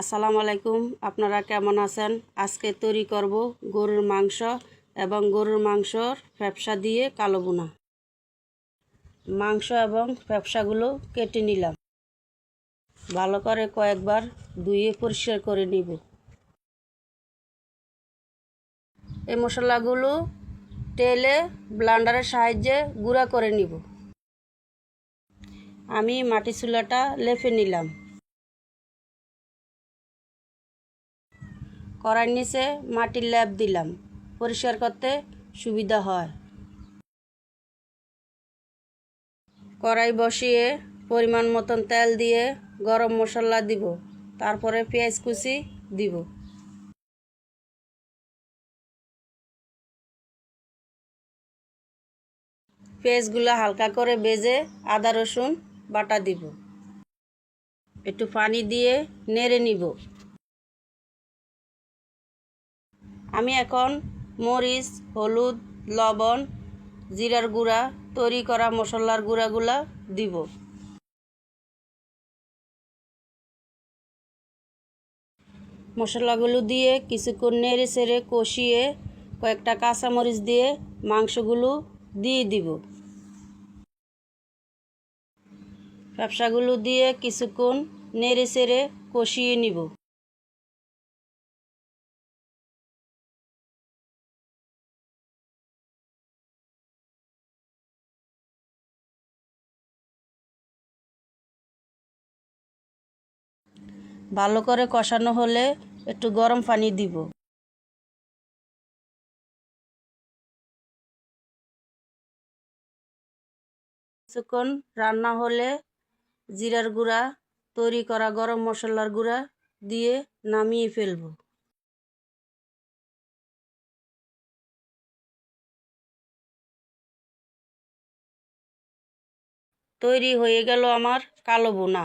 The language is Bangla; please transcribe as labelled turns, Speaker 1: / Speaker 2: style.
Speaker 1: আসসালামু আলাইকুম। আপনারা কেমন আছেন? আজকে তৈরি করব গরুর মাংস এবং গরুর মাংসর ফ্যাপসা দিয়ে কালো বোনা মাংস এবং ফ্যাপসাগুলো কেটে নিলাম। ভালো করে কয়েকবার ধুয়ে পরিষ্কার করে নিব। এই মশলাগুলো তেলে ব্লান্ডারের সাহায্যে গুঁড়া করে নিব। আমি মাটি চুলাটা লেপে নিলাম। কড়ার নিচে মাটির ল্যাপ দিলাম। পরিষ্কার করতে সুবিধা হয়। কড়াই বসিয়ে পরিমাণ মতন তেল দিয়ে গরম মশলা দিব। তারপরে পেঁয়াজ কুচি দিব। পেঁয়াজগুলো হালকা করে বেজে আদা রসুন বাটা দিব। একটু পানি দিয়ে নেড়ে নিব। আমি এখন মরিচ, হলুদ, লবণ, জিরার গুঁড়া, তৈরি করা মশলার গুঁড়াগুলা দিব। মশলাগুলো দিয়ে কিছুক্ষণ নেড়ে চেড়ে কষিয়ে কয়েকটা কাঁচামরিচ দিয়ে মাংসগুলো দিয়ে দিব। ব্যবসাগুলো দিয়ে কিছুক্ষণ নেড়ে চেড়ে কষিয়ে নিব। ভালো করে কষানো হলে একটু গরম পানি দিব। কিছুক্ষণ রান্না হলে জিরার গুঁড়া, তৈরি করা গরম মশলার গুঁড়া দিয়ে নামিয়ে ফেলব। তৈরি হয়ে গেল আমার কালো বোনা